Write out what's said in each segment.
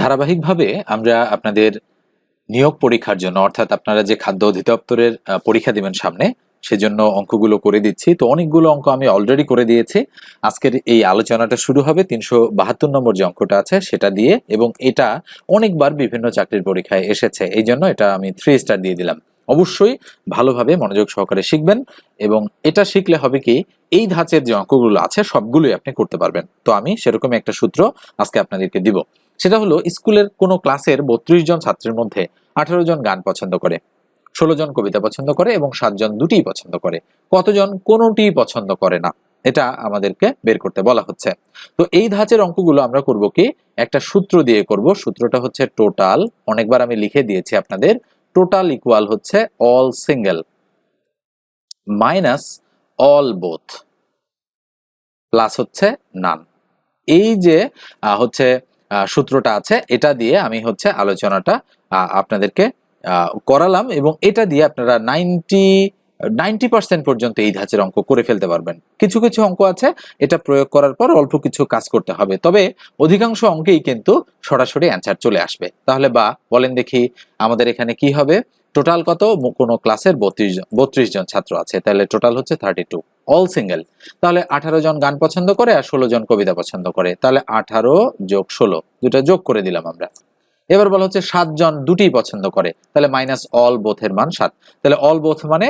ধারাবাহিকভাবে আমরা আপনাদের নিয়োগ পরীক্ষার জন্য, অর্থাৎ আপনারা যে খাদ্য অধিদপ্তরের পরীক্ষা দিবেন সামনে, সেজন্য অঙ্কগুলো করে দিচ্ছি। তো অনেকগুলো অঙ্ক আমি অলরেডি করে দিয়েছি। আজকের এই আলোচনাটা শুরু হবে তিনশো বাহাত্তর নম্বর যে অঙ্কটা আছে, সেটা দিয়ে, এবং এটা অনেকবার বিভিন্ন চাকরির পরীক্ষায় এসেছে। এই জন্য এটা আমি থ্রি স্টার দিয়ে দিলাম। অবশ্যই ভালোভাবে মনোযোগ সহকারে শিখবেন, এবং এটা শিখলে হবে কি, এই ধাঁচের যে অঙ্কগুলো আছে, সবগুলোই আপনি করতে পারবেন। তো আমি সেরকম একটা সূত্র আজকে আপনাদেরকে দিব। সেটা হলো স্কুলের কোনো ক্লাসের বত্রিশ জন ছাত্রের মধ্যে আঠারো জন গান পছন্দ করে, ষোলো জন কবিতা পছন্দ করে এবং সাতজন দুটিই পছন্দ করে। কতজন কোনোটি পছন্দ করে না, এটা আমাদেরকে বের করতে বলা হচ্ছে। তো এই ধাঁচের অঙ্কগুলো আমরা করব কি? একটা সূত্র দিয়ে করব। সূত্রটা হচ্ছে টোটাল, অনেকবার আমি লিখে দিয়েছি আপনাদের, টোটাল ইকুয়াল হচ্ছে all single minus all both, plus হচ্ছে নান। এই যে হচ্ছে সূত্রটা আছে। এটা দিয়ে আমি হচ্ছে আলোচনাটা আপনাদেরকে করালাম এবং এটা দিয়ে আপনারা নাইনটি নাইনটি পার্সেন্ট পর্যন্ত এই ধাঁচের অঙ্ক করে ফেলতে পারবেন। কিছু কিছু অঙ্ক আছে, এটা প্রয়োগ করার পর অল্প কিছু কাজ করতে হবে। তবে অধিকাংশ অঙ্কেই কিন্তু সরাসরি অ্যান্সার চলে আসবে। তাহলে বা বলেন দেখি আমাদের এখানে কি হবে? টোটাল কত? কোনো ক্লাসের বত্রিশ জন বত্রিশ জন ছাত্র আছে। তাহলে টোটাল হচ্ছে থার্টি টু অল সিঙ্গেল তাহলে আঠারো জন গান পছন্দ করে আর ষোলো জন কবিতা পছন্দ করে। তাহলে আঠারো যোগ ষোলো দুটো যোগ করে দিলাম আমরা। এবার বলা হচ্ছে সাতজন দুটি পছন্দ করে। তাহলে মাইনাস অল বোথের মান সাত। তাহলে অল বোথ মানে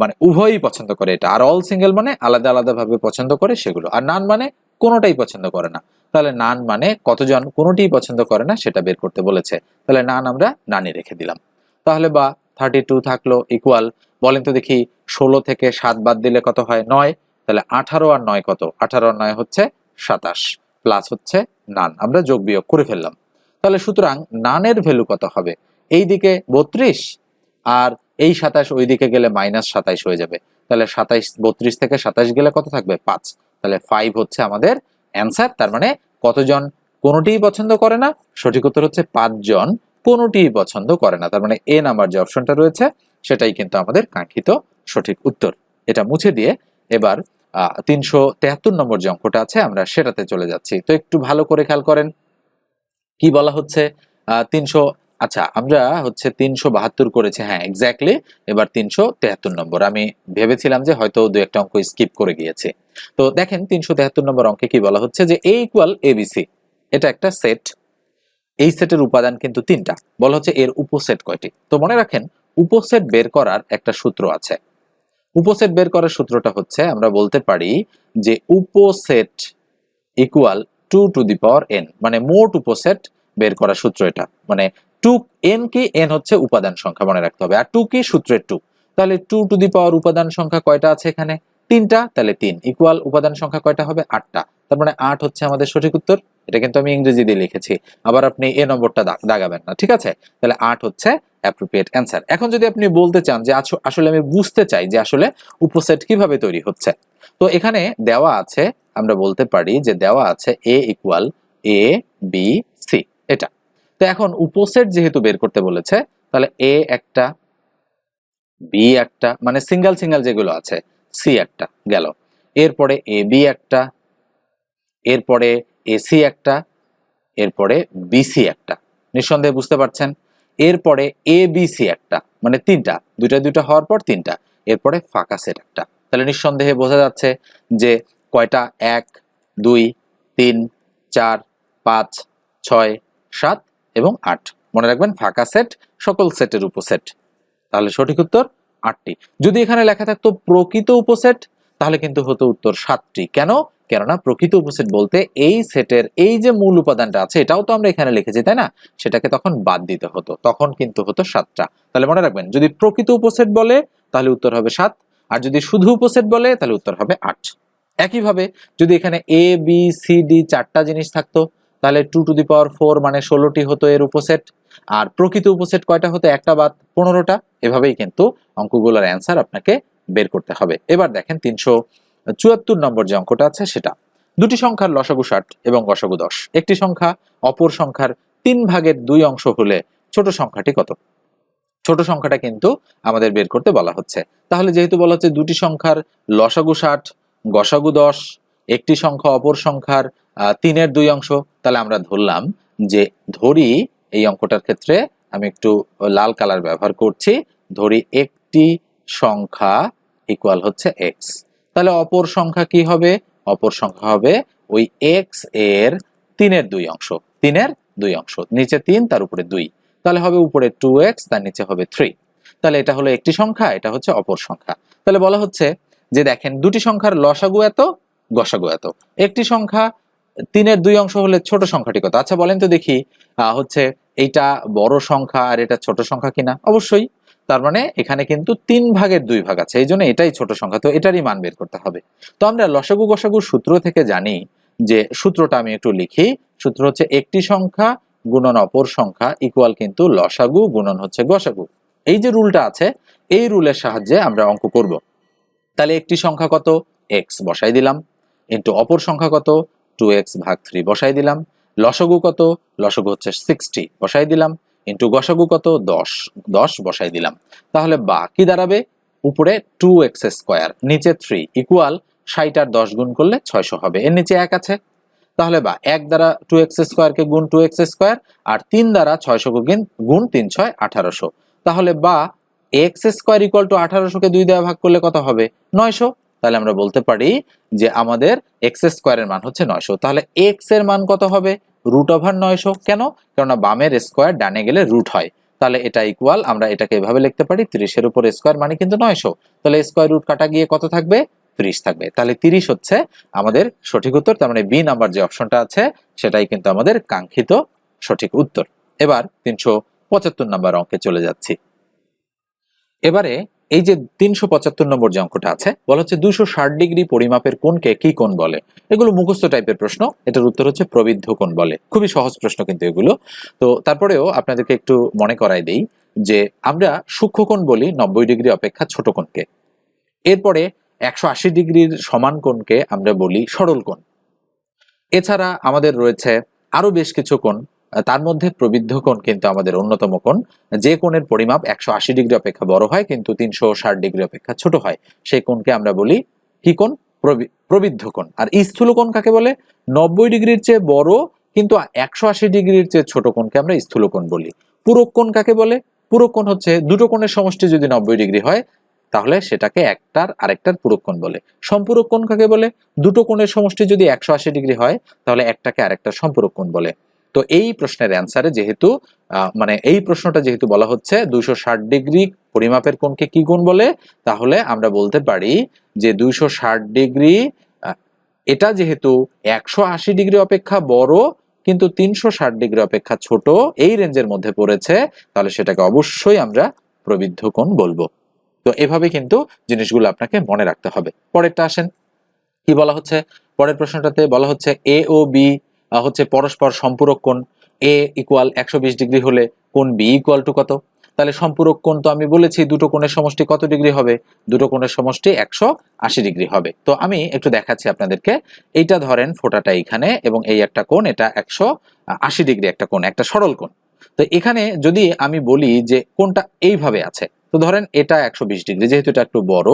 মানে উভয়ই পছন্দ করে এটা। আর অল সিঙ্গেল মানে আলাদা আলাদা ভাবে পছন্দ করে সেগুলো। আর নান মানে কোনোটাই পছন্দ করে না। তাহলে নান মানে কতজন? কোনোটিই পছন্দ করে না, সেটা বের করতে বলেছে। তাহলে নান আমরা নানি রেখে দিলাম। তাহলে বা থার্টি টু থাকল ইকুয়াল বলেন তো দেখি, ষোলো থেকে সাত বাদ দিলে কত হয়? নয়। তাহলে আঠারো আর নয় কত? আঠারো আর নয় হচ্ছে সাতাশ। প্লাস হচ্ছে নান আমরা যোগ বিয়োগ করে ফেললাম। তাহলে সুতরাং নানের ভ্যালু কত হবে? এই দিকে বত্রিশ আর এই সাতাশ ওই দিকে গেলে মাইনাস সাতাইশ হয়ে যাবে। তাহলে সাতাইশ বত্রিশ থেকে সাতাইশ গেলে কত থাকবে? পাঁচ। তাহলে ফাইভ হচ্ছে আমাদের অ্যান্সার তার মানে কতজন? কোনোটিই পছন্দ করে না। সঠিক উত্তর হচ্ছে পাঁচজন। কোনোটিই পছন্দ করে না। তার মানে এ নাম্বার যে অপশনটা রয়েছে, সেটাই কিন্তু আমাদের কাঙ্ক্ষিত সঠিক উত্তর। এটা মুছে দিয়ে এবার তিনশো তেহাত্তর নম্বর যে অঙ্কটা আছে, আমরা সেটাতে চলে যাচ্ছি। তো একটু ভালো করে খেয়াল করেন। কি বলা হচ্ছে? তিনশো আচ্ছা আমরা হচ্ছে তিনশো বাহাত্তর করেছি। হ্যাঁ এক্স্যাক্টলি এবার তিনশো তেহাত্তর নম্বর। আমি ভেবেছিলাম যে হয়তো দু একটা অঙ্ক স্কিপ করে গিয়েছে। তো দেখেন, তিনশো তেহাত্তর নম্বর অঙ্কে কি বলা হচ্ছে? যে এ ইকুয়াল এবিসি এটা একটা সেট এই সেটের উপাদান কিন্তু তিনটা। বলা হচ্ছে এর উপসেট কয়টি? তো মনে রাখেন, উপসেট বের করার একটা সূত্র আছে। উপসেট বের করার সূত্রটা হচ্ছে, আমরা বলতে পারি যে উপসেট equal to two the power n মানে মোট উপসেট বের করার সূত্র এটা। মানে টু এন কি? এন হচ্ছে উপাদান সংখ্যা, মনে রাখতে হবে। আর টু কি? সূত্রের টু তাহলে টু টু দি পাওয়ার উপাদান সংখ্যা কয়টা আছে এখানে? তিনটা? তাহলে তিন। ইকুয়াল উপাদান সংখ্যা কয়টা হবে? আটটা। তার মানে আট হচ্ছে আমাদের সঠিক উত্তর? এটা কিন্তু আমি ইংরেজি দিয়ে লিখেছি। আবার আপনি এ নম্বরটা দাগাবেন না, ঠিক আছে? তাহলে আট হচ্ছে অ্যাপ্রোপ্রিয়েট অ্যান্সার এখন যদি আপনি বলতে চান যে আসলে আমি বুঝতে চাই যে আসলে উপসেট কীভাবে তৈরি হচ্ছে। তো এখানে দেওয়া আছে, আমরা বলতে পারি যে দেওয়া আছে A equal A B C এটা। তো এখন উপসেট যেহেতু বের করতে বলেছে, তাহলে এ একটা বি একটা মানে সিঙ্গেল সিঙ্গেল যেগুলো আছে সি একটা গেল। এরপরে এ বি একটা, এরপরে এসি একটা, এরপরে বিসি একটা। নিঃসন্দেহে বুঝতে পারছেন? এরপরে এ বিসি একটা মানে তিনটা, দুইটা দুইটা হওয়ার পর তিনটা, এরপরে ফাঁকা সেট একটা। তাহলে নিঃসন্দেহে বোঝা যাচ্ছে যে কয়টা? এক, দুই, তিন, চার, পাঁচ, ছয়, সাত এবং আট। মনে রাখবেন ফাঁকা সেট, সকল সেটের উপসেট। তাহলে সঠিক উত্তর আটটি। যদি এখানে লেখা থাকতো প্রকৃত উপসেট, তাহলে কিন্তু হতো উত্তর সাতটি। কেন? কেননা প্রকৃত উপসেট বলতে এই সেটের এই যে মূল উপাদানটা আছে, এটাও তো আমরা এখানে লিখেছি, তাই না? সেটাকে তখন বাদ দিতে হতো, তখন কিন্তু হতো সাতটা। তাহলে মনে রাখবেন, যদি প্রকৃত উপসেট বলে, তাহলে উত্তর হবে সাত, আর যদি শুধু উপসেট বলে, তাহলে উত্তর হবে আট। একইভাবে যদি এখানে এ বি সি ডি চারটা জিনিস থাকতো, তাহলে two to the power four মানে ষোলোটি হতো এর উপসেট, আর প্রকৃত উপসেট কয়টা হতো? একটা বাদ, পনেরোটা। এভাবেই কিন্তু অঙ্কগুলোর অ্যান্সার আপনাকে বের করতে হবে। এবার দেখেন, তিনশো চুয়াত্তর নম্বর যে অঙ্কটা আছে সেটা। দুটি সংখ্যার লসাগু ষাট এবং গসাগু দশ। একটি সংখ্যা অপর সংখ্যার তিন ভাগের দুই অংশ হলে ছোট সংখ্যাটি কত? ছোট সংখ্যাটা কিন্তু আমাদের বের করতে বলা হচ্ছে। তাহলে যেহেতু বলা হচ্ছে দুটি সংখ্যার লসাগু ষাট, গসাগু দশ, একটি সংখ্যা অপর সংখ্যার তিনের দুই অংশ, তাহলে আমরা ধরলাম যে ধরি এই অঙ্কটার ক্ষেত্রে আমি একটু লাল কালার ব্যবহার করছি। ধরি একটি সংখ্যা ইকুয়াল হচ্ছে এক্স তাহলে অপর সংখ্যা কি হবে? অপর সংখ্যা হবে ওই এক্সের তিনের দুই অংশ। তিনের দুই অংশ। নিচে তিন, তার উপরে দুই। তাহলে হবে উপরে টু এক্স তার নিচে হবে থ্রি তাহলে এটা হলো একটি সংখ্যা, এটা হচ্ছে অপর সংখ্যা। তাহলে বলা হচ্ছে যে দেখেন, দুটি সংখ্যার লসাগু এত, গসাগু এত। একটি সংখ্যা তিনের দুই অংশ হলে ছোট সংখ্যাটি কত? আচ্ছা বলেন তো দেখি হচ্ছে এইটা বড় সংখ্যা আর এটা ছোট সংখ্যা কিনা? অবশ্যই তার মানে এখানে কিন্তু তিন ভাগের দুই ভাগ আছে এই জন্য এটাই ছোট সংখ্যা, তো এটারই মান বের করতে হবে। তো আমরা লসাগু গসাগু সূত্র থেকে জানি যে সূত্রটা আমি একটু লিখি, সূত্র হচ্ছে একটি সংখ্যা গুণন অপর সংখ্যা ইকুয়াল কিন্তু লসাগু গুণন হচ্ছে গসাগু। এই যে রুলটা আছে, এই রুলের সাহায্যে আমরা অঙ্ক করব। তাহলে একটি সংখ্যা কত? এক্স বসাই দিলাম। ইন্টু অপর সংখ্যা কত? টু এক্স ভাগ থ্রি বসাই দিলাম। লসগু কত? লসগু হচ্ছে সিক্সটি বসাই দিলাম। ইন্টু গসাগু কত? দশ। দশ বসাই দিলাম। তাহলে বা কি দাঁড়াবে উপরে টু এক্স স্কোয়ার নিচে থ্রি ইকুয়াল ষাট আর দশ গুণ করলে ছয়শো হবে। এর নিচে এক আছে। তাহলে বা এক দ্বারা টু এক্স স্কোয়ারকে গুণ টু এক্স স্কোয়ার আর তিন দ্বারা ছয়শো গুণ গুণ তিন ছয়, আঠারোশো। তাহলে বা এক্স স্কোয়ার ইকুয়াল টু আঠারোশোকে দুই দেওয়া ভাগ করলে কত হবে? নয়শো। তাহলে আমরা বলতে পারি যে আমাদের এক্স স্কোয়ারের মান হচ্ছে নয়শো। তাহলে এক্সের মান কত হবে? রুট ওভার নয়শো। কেন? কেননা বামের স্কোয়ার ডানে গেলে রুট হয়। তাহলে এটা ইকুয়াল আমরা এটাকে এভাবে লিখতে পারি, তিরিশের উপর স্কোয়ার মানে কিন্তু নয়শো। তাহলে স্কোয়ার রুট কাটা গিয়ে কত থাকবে? তিরিশ থাকবে। তাহলে তিরিশ হচ্ছে আমাদের সঠিক উত্তর, তার মানে বি নাম্বার যে অপশনটা আছে, সেটাই কিন্তু আমাদের কাঙ্ক্ষিত সঠিক উত্তর। এবার তিনশো পঁচাত্তর নাম্বার অঙ্কে চলে যাচ্ছি। এবারে এই যে তিনশো পঁচাত্তর নম্বর যে অঙ্কটা আছে, বলা হচ্ছে দুশো ষাট ডিগ্রি পরিমাপের কোণকে কি কোন বলে? এগুলো মুখস্থ টাইপের প্রশ্ন। এটার উত্তর হচ্ছে প্রবিদ্ধ কোণ বলে। খুবই সহজ প্রশ্ন কিন্তু এগুলো। তো তারপরেও আপনাদেরকে একটু মনে করাই দেই যে আমরা সূক্ষ্ম কোণ বলি নব্বই ডিগ্রি অপেক্ষা ছোট কোণকে। এরপরে একশো আশি ডিগ্রির সমান কোণকে আমরা বলি সরল কোণ। এছাড়া আমাদের রয়েছে আরও বেশ কিছু কোণ। তার মধ্যে প্রবিদ্ধ কোণ কিন্তু আমাদের অন্যতম কোণ। যে কোণের পরিমাপ একশো আশি ডিগ্রি অপেক্ষা বড় হয়, কিন্তু তিনশো ষাট ডিগ্রি অপেক্ষা ছোট হয়। সেই কোণকে আমরা বলি কি কোণ? প্রবৃদ্ধ কোণ। আর স্থূল কোণ কাকে বলে? নব্বই ডিগ্রির চেয়ে বড়, কিন্তু একশো আশি ডিগ্রির চেয়ে ছোট কোণকে আমরা স্থূল কোণ বলি। পূরক কোণ কাকে বলে? পূরক কোণ হচ্ছে দুটো কোণের সমষ্টি যদি নব্বই ডিগ্রি হয়, তাহলে সেটাকে একটার আরেকটার পূরক কোণ বলে। সম্পূরক কোণ কাকে বলে? দুটো কোণের সমষ্টি যদি একশো আশি ডিগ্রি হয়, তাহলে একটাকে আরেকটার সম্পূরক কোণ বলে। তো এই প্রশ্নের অ্যান্সারে যেহেতু মানে এই প্রশ্নটা যেহেতু বলা হচ্ছে, দুইশো ষাট ডিগ্রি পরিমাপের কোণকে কি গুণ বলে? তাহলে আমরা বলতে পারি যে দুইশো ষাট ডিগ্রি এটা যেহেতু একশো আশি ডিগ্রি অপেক্ষা বড়, কিন্তু তিনশো ষাট ডিগ্রি অপেক্ষা ছোট, এই রেঞ্জের মধ্যে পড়েছে, তাহলে সেটাকে অবশ্যই আমরা প্রবৃদ্ধ কোণ বলব। তো এভাবে কিন্তু জিনিসগুলো আপনাকে মনে রাখতে হবে। পরেরটা আসেন। কি বলা হচ্ছে? পরের প্রশ্নটাতে বলা হচ্ছে এ ও বি হচ্ছে পরস্পর সম্পূরক কোণ এ ইকুয়াল একশো বিশ ডিগ্রি হলে কোণ বি ইকুয়াল টু কত? তাহলে সম্পূরক কোণ তো আমি বলেছি, দুটো কোণের সমষ্টি কত ডিগ্রি হবে? দুটো কোণের সমষ্টি একশো আশি ডিগ্রি হবে। তো আমি একটু দেখাচ্ছি আপনাদেরকে। এইটা ধরেন ফোটাটা এইখানে এবং এই একটা কোণ, এটা একশো আশি ডিগ্রি একটা কোণ, একটা সরল কোণ। তো এখানে যদি আমি বলি যে কোনটা এইভাবে আছে, তো ধরেন এটা একশো বিশ ডিগ্রি, যেহেতু এটা একটু বড়,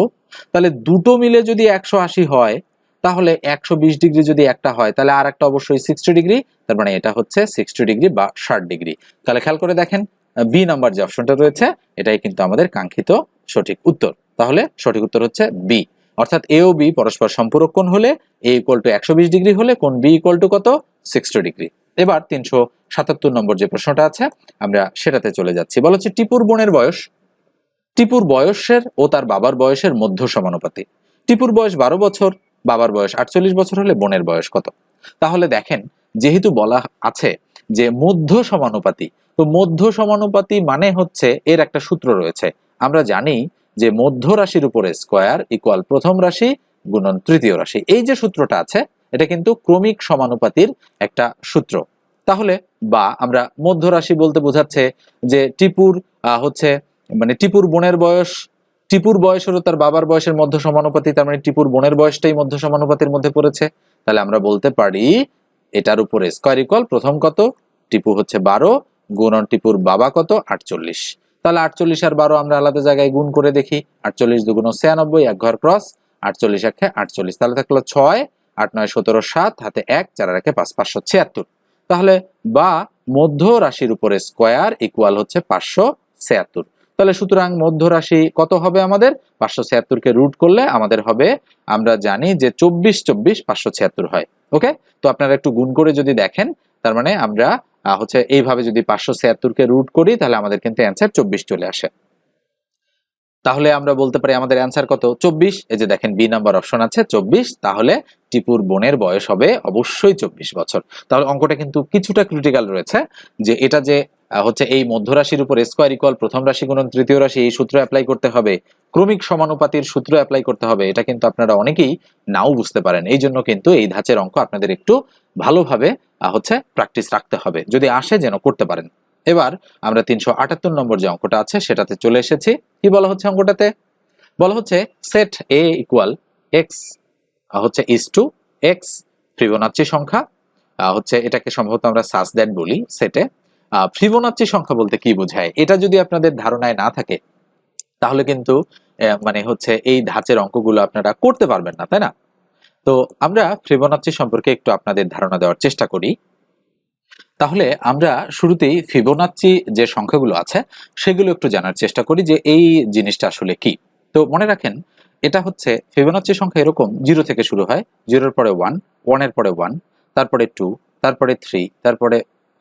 তাহলে দুটো মিলে যদি একশো আশি হয় তাহলে একশো বিশ ডিগ্রি যদি একটা হয়, তাহলে আর একটা অবশ্যই সিক্সটি ডিগ্রি, তার মানে এটা হচ্ছে সিক্সটি ডিগ্রি বা ষাট ডিগ্রি। তাহলে খেয়াল করে দেখেন বি নাম্বার যে অপশনটা রয়েছে, এটাই কিন্তু আমাদের কাঙ্ক্ষিত সঠিক উত্তর। তাহলে সঠিক উত্তর হচ্ছে বি অর্থাৎ এ ও বি পরস্পর সম্পূরক কোণ হলে এ ইকুয়াল টু একশো বিশ ডিগ্রি হলে কোণ বি ইকুয়াল টু কত? Sixty degree. এবার তিনশো সাতাত্তর নম্বর যে প্রশ্নটা আছে, আমরা সেটাতে চলে যাচ্ছি। বলা হচ্ছে টিপুর বোনের বয়স। টিপুর বয়সের ও তার বাবার বয়সের মধ্য সমানুপাতি টিপুর বয়স বারো বছর বাবার বয়স আটচল্লিশ বছর হলে বোনের বয়স কত? তাহলে দেখেন, যেহেতু বলা আছে যে মধ্য সমানুপাতি, তো মধ্য সমানুপাতি মানে হচ্ছে এর একটা সূত্র রয়েছে। আমরা জানি যে মধ্য রাশির উপরে স্কোয়ার ইকুয়াল প্রথম রাশি গুণন তৃতীয় রাশি। এই যে সূত্রটা আছে, এটা কিন্তু ক্রমিক সমানুপাতির একটা সূত্র। তাহলে বা আমরা মধ্য রাশি বলতে বোঝাচ্ছে যে টিপুর হচ্ছে মানে টিপুর বোনের বয়স টিপুর বয়স হলো তার বাবার বয়সের মধ্য সমানুপাতি, তার মানে টিপুর বোনের বয়সটাই মধ্য সমানুপাতির মধ্যে পড়েছে। তাহলে আমরা বলতে পারি, এটার উপরে স্কোয়ার ইকুয়াল প্রথম কত? টিপু হচ্ছে বারো, গুণন টিপুর বাবা কত? আটচল্লিশ। তাহলে আটচল্লিশ আর বারো আমরা আলাদা জায়গায় গুণ করে দেখি। আটচল্লিশ দুগুণ ছিয়ানব্বই, এক ঘর ক্রস আটচল্লিশ একে আটচল্লিশ। তাহলে থাকল ছয়, আট নয় সতেরো সাত, হাতে এক, চার রেখে পাঁচ, পাঁচশো ছিয়াত্তর। তাহলে বা মধ্য রাশির উপরে স্কোয়ার ইকুয়াল হচ্ছে পাঁচশো ছিয়াত্তর। তাহলে সুতরাং মধ্য রাশি কত হবে আমাদের? পাঁচশো ছিয়াত্তরকে রুট করলে আমাদের হবে, আমরা জানি যে চব্বিশ চব্বিশ পাঁচশো ছিয়াত্তর হয় ওকে তো আপনারা একটু গুণ করে যদি দেখেন, তার মানে আমরা হচ্ছে এইভাবে যদি পাঁচশো ছিয়াত্তরকে রুট করি, তাহলে আমাদের কিন্তু অ্যান্সার চব্বিশ চলে আসে। তাহলে আমরা বলতে পারি আমাদের অ্যান্সার কত? চব্বিশ। এই যে দেখেন বি নাম্বার অপশন আছে, চব্বিশ। তাহলে টিপুর বোনের বয়স হবে অবশ্যই চব্বিশ বছর। তাহলে অঙ্কটা কিন্তু কিছুটা ক্রিটিক্যাল রয়েছে, যে এটা যে হচ্ছে এই মধ্যরাশির উপর স্কোয়ার ইকুয়াল প্রথম রাশি গুণন তৃতীয় রাশি, এই সূত্র অ্যাপ্লাই করতে হবে। ক্রমিক সমানুপাতির সূত্র অ্যাপ্লাই করতে হবে। এটা কিন্তু আপনারা অনেকেই নাও বুঝতে পারেন। এই জন্য কিন্তু এই ধাঁচের অঙ্ক আপনাদের একটু ভালোভাবে হচ্ছে প্র্যাকটিস রাখতে হবে। যদি আসে যেন করতে পারেন। এবার আমরা তিনশো আটাত্তর নম্বর যে অঙ্কটা আছে, সেটাতে চলে এসেছি। কি বলা হচ্ছে অঙ্কটাতে? বলা হচ্ছে সেট এ ইকুয়াল এক্স হচ্ছে ইস টু এক্স ফিবোনাচ্চি সংখ্যা। হচ্ছে এটাকে সম্ভবত আমরা সাস দ্যাট বলি সেটে ফিবোনাচ্চি সংখ্যা বলতে কি বোঝায়? এটা যদি আপনাদের ধারণায় না থাকে, তাহলে কিন্তু মানে হচ্ছে এই ধাঁচের অঙ্কগুলো আপনারা করতে পারবেন না, তাই না? তো আমরা ফিবোনাচ্চি সম্পর্কে একটু আপনাদের ধারণা দেওয়ার চেষ্টা করি। তাহলে আমরা শুরুতেই ফিবোনাচ্চি যে সংখ্যাগুলো আছে, সেগুলো একটু জানার চেষ্টা করি যে এই জিনিসটা আসলে কি। তো মনে রাখেন, এটা হচ্ছে ফিবোনাচ্চি সংখ্যা এরকম, জিরো থেকে শুরু হয়, জিরোর পরে ওয়ান ওয়ানের পরে ওয়ান তারপরে টু তারপরে থ্রি তারপরে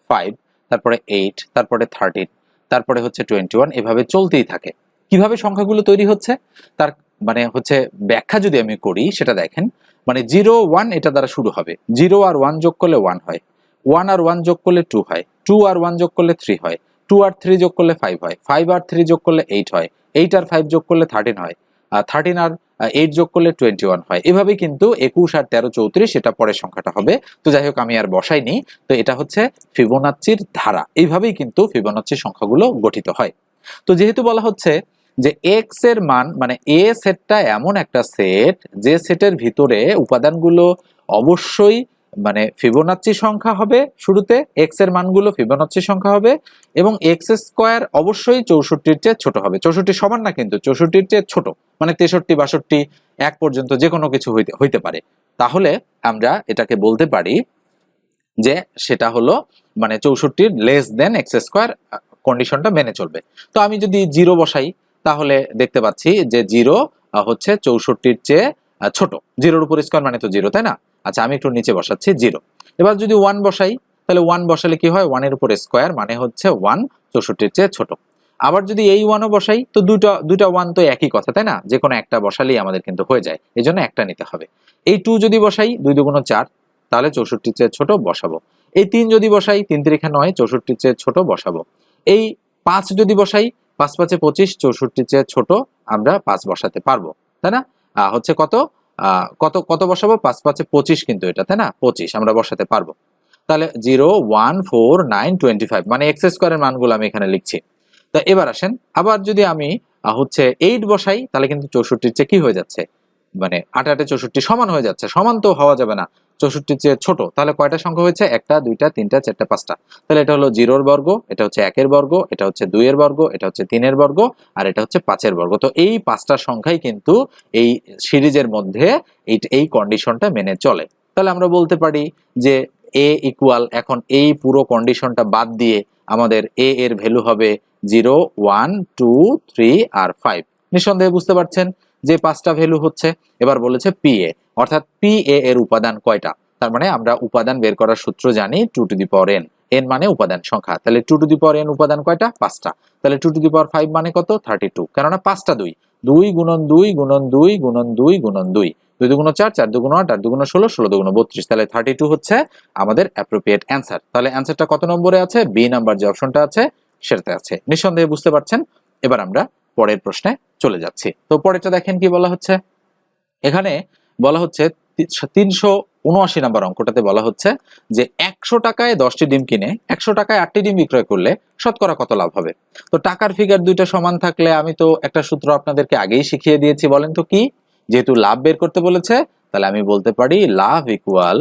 ফাইভ তারপরে এইট তারপরে থার্টিন তারপরে হচ্ছে টোয়েন্টি ওয়ান এভাবে চলতেই থাকে। কীভাবে সংখ্যাগুলো তৈরি হচ্ছে? তার মানে হচ্ছে ব্যাখ্যা যদি আমি করি, সেটা দেখেন মানে জিরো ওয়ান এটা দ্বারা শুরু হবে। জিরো আর ওয়ান যোগ করলে ওয়ান হয়। ওয়ান আর ওয়ান যোগ করলে টু হয়। টু আর ওয়ান যোগ করলে থ্রি হয়। টু আর থ্রি যোগ করলে ফাইভ হয়। ফাইভ আর থ্রি যোগ করলে এইট হয়। এইট আর ফাইভ যোগ করলে থার্টিন হয়। থার্টিন আর এইট যোগ করলে টোয়েন্টি ওয়ান হয়। এভাবেই কিন্তু একুশ আর তেরো চৌত্রিশ, এটা পরের সংখ্যাটা হবে। তো যাই হোক, আমি আর বসাইনি তো এটা হচ্ছে ফিবোনাচ্চির ধারা। এইভাবেই কিন্তু ফিবোনাচ্চির সংখ্যাগুলো গঠিত হয়। তো যেহেতু বলা হচ্ছে যে এক্সের মান মানে এ সেটটা এমন একটা সেট যে সেটের ভিতরে উপাদানগুলো অবশ্যই মানে ফিবোনাচ্চি সংখ্যা হবে শুরুতে এক্সের মানগুলো ফিবোনাচ্চি সংখ্যা হবে এবং এক্স স্কোয়ার অবশ্যই চৌষট্টির চেয়ে ছোট হবে। চৌষট্টি সমান না কিন্তু, চৌষট্টির চেয়ে ছোট। মানে তেষট্টি, বাষট্টি, এক পর্যন্ত যে কোনো কিছু হইতে হইতে পারে। তাহলে আমরা এটাকে বলতে পারি যে সেটা হলো মানে চৌষট্টির লেস দেন এক্স স্কোয়ার কন্ডিশনটা মেনে চলবে। তো আমি যদি জিরো বসাই, তাহলে দেখতে পাচ্ছি যে জিরো হচ্ছে চৌষট্টির চেয়ে ছোট। জিরোর উপর স্কোয়ার মানে তো জিরো তাই না? আচ্ছা আমি একটু নিচে বসাচ্ছি, জিরো। এবার যদি ওয়ান বসাই, তাহলে ওয়ান বসালে কি হয়? ওয়ানের উপর স্কোয়ার মানে হচ্ছে ওয়ান চৌষট্টির চেয়ে ছোট। আবার যদি এই ওয়ানও বসাই, তো দুটো, দুটা ওয়ান তো একই কথা, তাই না? যে কোনো একটা বসালেই আমাদের কিন্তু হয়ে যায়। এই জন্য একটা নিতে হবে। এই টু যদি বসাই, দুই দুগুণ চার, তাহলে চৌষট্টির চেয়ে ছোট বসাবো। এই তিন যদি বসাই, তিন তিরিখা নয়, চৌষট্টির চেয়ে ছোট বসাবো। এই পাঁচ যদি বসাই, পাঁচ পাঁচে পঁচিশ, চৌষট্টির চেয়ে ছোট আমরা পাঁচ বসাতে পারব। তাই না? হচ্ছে কত? কত কত বসাবো? পাঁচ, পাঁচে পঁচিশ কিন্তু এটা, তাই না? পঁচিশ, আমরা বসাতে পারব। তাহলে zero, one, four, nine twenty five মানে এক্স স্কোয়ারের মানগুলো আমি এখানে লিখছি। তো এবার আসেন, আবার যদি আমি হচ্ছে এইট বসাই, তাহলে কিন্তু চৌষট্টির চেয়ে কি হয়ে যাচ্ছে? মানে আট আটে চৌষট্টি সমান হয়ে যাচ্ছে, সমান তো হওয়া যাবে না। চৌষট্টির চেয়ে ছোট, তাহলে কয়টা সংখ্যা হয়েছে? একটা, দুইটা, তিনটা, চারটা, পাঁচটা। তাহলে এটা হলো জিরোর বর্গ, এটা হচ্ছে একের বর্গ, এটা হচ্ছে দুইয়ের বর্গ, এটা হচ্ছে তিনের বর্গ, আর এটা হচ্ছে পাঁচের বর্গ। তো এই পাঁচটা সংখ্যাই কিন্তু এই সিরিজের মধ্যে এই এই কন্ডিশনটা মেনে চলে। তাহলে আমরা বলতে পারি যে এ ইকুয়াল এখন এই পুরো কন্ডিশনটা বাদ দিয়ে আমাদের এ এর ভ্যালু হবে জিরো, ওয়ান, টু, থ্রি আর ফাইভ। নিঃসন্দেহে বুঝতে পারছেন যে পাঁচটা ভ্যালু হচ্ছে। এবার বলেছে পি এ অর্থাৎ পি এ এর উপাদান কয়টা? তার মানে আমরা উপাদান বের করার সূত্র জানি two to the power n n মানে উপাদান সংখ্যা। তাহলে two to the power n উপাদান কয়টা? পাঁচটা। তাহলে two to the power five মানে কত? থার্টি টু কেননা পাঁচটা দুই। দুই গুণন দুই গুণন দুই গুণন দুই গুণন দুই। দুই দুগুণ চার চার দুগুণ আট আট দুগুণ ষোলো ষোলো দুগুণ বত্রিশ। তাহলে থার্টি টু হচ্ছে আমাদের অ্যাপ্রোপ্রিয়েট অ্যান্সার তাহলে অ্যান্সারটা কত নম্বরে আছে? বি নাম্বার যে অপশনটা আছে, সেটাতে আছে। নিঃসন্দেহে বুঝতে পারছেন? এবার আমরা পরের প্রশ্নে চলে যাচ্ছি। তো পরেরটা দেখেন কি বলা হচ্ছে? এখানে বলা হচ্ছে তিনশো উনআশি নাম্বার অঙ্কটাতে বলা হচ্ছে যে একশো টাকায় দশটি ডিম কিনে, একশো টাকায় আটটি ডিম বিক্রয় করলে শতকরা কত লাভ হবে? তো টাকার ফিগার দুইটা সমান থাকলে আমি তো একটা সূত্র আপনাদেরকে আগেই শিখিয়ে দিয়েছি, বলেন তো কি? যেহেতু লাভ বের করতে বলেছে, তাহলে আমি বলতে পারি লাভ ইকুয়াল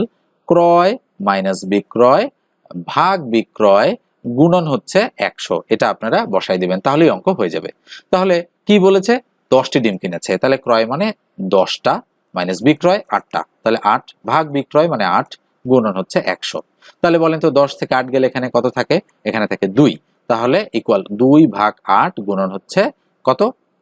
ক্রয় মাইনাস বিক্রয় ভাগ বিক্রয় গুণন হচ্ছে একশো। এটা আপনারা বসাই দিবেন, তাহলেই অঙ্ক হয়ে যাবে। তাহলে কি বলেছে? দশটি ডিম কিনেছে, তাহলে ক্রয় মানে দশটা। মাইনাস বিক্রয় আটটা। তাহলে আট ভাগ বিক্রয় মানে আট গুণন হচ্ছে একশো। তাহলে বলেন তো দশ থেকে আট গেলে এখানে কত থাকে? এখানে থাকে দুই। তাহলে ইকুয়াল দুই ভাগ আট গুণন হচ্ছে কত?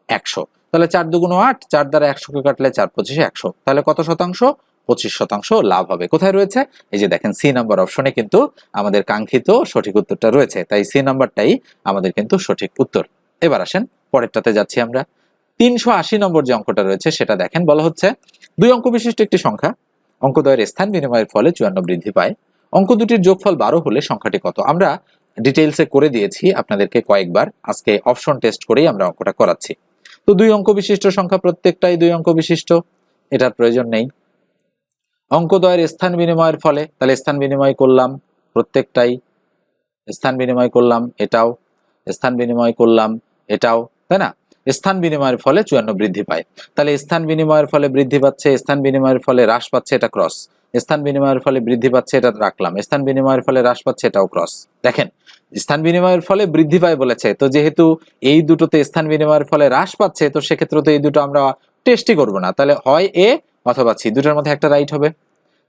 একশো। তাহলে চার দুগুণ আট, চার দ্বারা একশোকে কাটলে চার পঁচিশে একশো। তাহলে কত শতাংশ? পঁচিশ শতাংশ লাভ হবে। কোথায় রয়েছে? এই যে দেখেন সি নাম্বার অপশনে কিন্তু আমাদের কাঙ্ক্ষিত সঠিক উত্তরটা রয়েছে। তাই সি নাম্বারটাই আমাদের কিন্তু সঠিক উত্তর। এবার আসেন পরেরটাতে যাচ্ছি আমরা। তিনশো আশি নম্বর যে অঙ্কটা রয়েছে, সেটা দেখেন। বলা হচ্ছে, দুই অঙ্ক বিশিষ্ট একটি সংখ্যা অঙ্কদ্বয়ের স্থান বিনিময়ের ফলে চুয়ান্ন বৃদ্ধি পায়। অঙ্ক দুটির যোগফল বারো হলে সংখ্যাটি কত? আমরা ডিটেলসে করে দিয়েছি, আপনাদেরকে কয়েকবার। আজকে অপশন টেস্ট করেই আমরা অঙ্কটা করাচ্ছি। তো দুই অঙ্ক বিশিষ্ট সংখ্যা প্রত্যেকটাই দুই অঙ্ক বিশিষ্ট, এটার প্রয়োজন নেই। অঙ্কদ্বয়ের স্থান বিনিময়ের ফলে, তাহলে স্থান বিনিময় করলাম, প্রত্যেকটাই স্থান বিনিময় করলাম, এটাও। স্থান বিনিময় করলাম, এটাও, তাই না? স্থান বিনিময়ের ফলে চুয়ান্ন বৃদ্ধি পায়। তাহলে স্থান বিনিময়ের ফলে বৃদ্ধি পাচ্ছে, স্থান বিনিময়ের ফলে হ্রাস পাচ্ছে, এটা ক্রস স্থান বিনিময়ের ফলে বৃদ্ধি পাচ্ছে, এটা রাখলাম। স্থান বিনিময়ের ফলে হ্রাস পাচ্ছে, এটাও ক্রস দেখেন, স্থান বিনিময়ের ফলে বৃদ্ধি পায় বলেছে, তো যেহেতু এই দুটোতে স্থান বিনিময়ের ফলে হ্রাস পাচ্ছে, তো সেক্ষেত্রে তো এই দুটো আমরা টেস্টই করব না। তাহলে হয় এ অথবা সি দুটোর মধ্যে একটা রাইট হবে।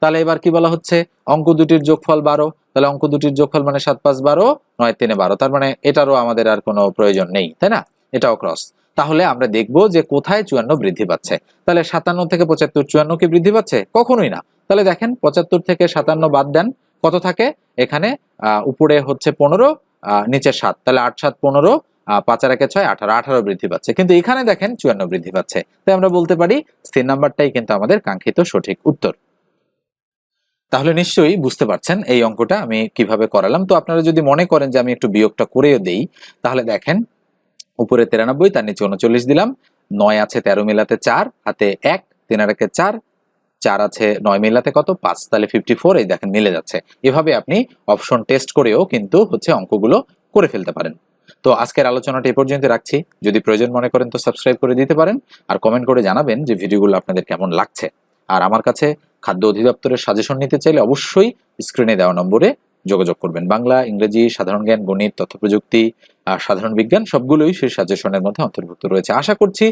তাহলে এবার কি বলা হচ্ছে? অঙ্ক দুটির যোগফল বারো। তাহলে অঙ্ক দুটির যোগফল মানে সাত পাঁচ বারো, নয় তিনে বারো। তার মানে এটারও আমাদের আর কোনো প্রয়োজন নেই, তাই না? এটাও ক্রস তাহলে আমরা দেখব যে কোথায় চুয়ান্ন বৃদ্ধি পাচ্ছে। তাহলে সাতান্ন থেকে পঁচাত্তর চুয়ান্ন কি বৃদ্ধি পাচ্ছে? কখনোই না। তাহলে দেখেন পঁচাত্তর থেকে সাতান্ন বাদ দেন। কত থাকে? এখানে উপরে হচ্ছে পনেরো নিচে সাত। তাহলে আট সাত পনেরো আহ, পাঁচ আর একে ছয় আঠারো। আঠারো বৃদ্ধি পাচ্ছে। কিন্তু এখানে দেখেন চুয়ান্ন বৃদ্ধি পাচ্ছে। তাই আমরা বলতে পারি স্থির নাম্বারটাই কিন্তু আমাদের কাঙ্ক্ষিত সঠিক উত্তর। তাহলে নিশ্চয়ই বুঝতে পারছেন এই অঙ্কটা আমি কীভাবে করালাম। তো আপনারা যদি মনে করেন যে আমি একটু বিয়োগটা করেও দেই তাহলে দেখেন উপরে তিরানব্বই, তার নিচে উনচল্লিশ দিলাম। নয় আছে তেরো মিলাতে চার, হাতে এক, তিন আর একে চার চার আছে নয় মিলাতে কত? পাঁচ, তাহলে ফিফটি ফোর এই দেখেন, মিলে যাচ্ছে। এভাবে আপনি অপশন টেস্ট করেও কিন্তু হচ্ছে অঙ্কগুলো করে ফেলতে পারেন। তো আজকের আলোচনাটা এ পর্যন্ত রাখছি। যদি প্রয়োজন মনে করেন তো সাবস্ক্রাইব করে দিতে পারেন, আর কমেন্ট করে জানাবেন যে ভিডিওগুলো আপনাদের কেমন লাগছে। আর আমার কাছে খাদ্য অধিদপ্তরের সাজেশন নিতে চাইলে অবশ্যই স্ক্রিনে দেওয়া নম্বরে যোগাযোগ করবেন। বাংলা, ইংরেজি, সাধারণ জ্ঞান, গণিত তথ্য প্রযুক্তি আর সাধারণ বিজ্ঞান সবগুলোই সেই সাজেশনের মধ্যে অন্তর্ভুক্ত রয়েছে। আশা করছি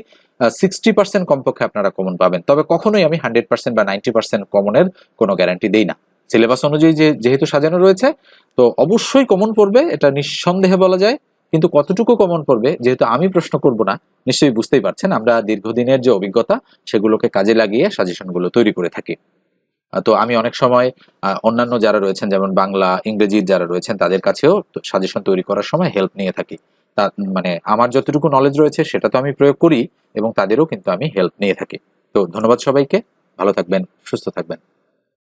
সিক্সটি পার্সেন্ট কমপক্ষে আপনারা কমন পাবেন। তবে কখনোই আমি হান্ড্রেড পার্সেন্ট বা নাইনটি পার্সেন্ট কমনের কোনো গ্যারান্টি দেই না। সিলেবাস অনুযায়ী যে, যেহেতু সাজানো রয়েছে, তো অবশ্যই কমন পড়বে, এটা নিঃসন্দেহে বলা যায়। কিন্তু কতটুকু কমন পড়বে, যেহেতু আমি প্রশ্ন করব না, নিশ্চয়ই বুঝতেই পারছেন, আমরা দীর্ঘদিনের যে অভিজ্ঞতা, সেগুলোকে কাজে লাগিয়ে সাজেশনগুলো তৈরি করে থাকি। তো আমি অনেক সময় অন্যান্য যারা রয়েছেন, যেমন বাংলা, ইংরেজির যারা রয়েছেন, তাদের কাছেও সাজেশন তৈরি করার সময় হেল্প নিয়ে থাকি। তা মানে আমার যতটুকু নলেজ রয়েছে, সেটা তো আমি প্রয়োগ করি এবং তাদেরও কিন্তু আমি হেল্প নিয়ে থাকি। তো ধন্যবাদ সবাইকে, ভালো থাকবেন, সুস্থ থাকবেন।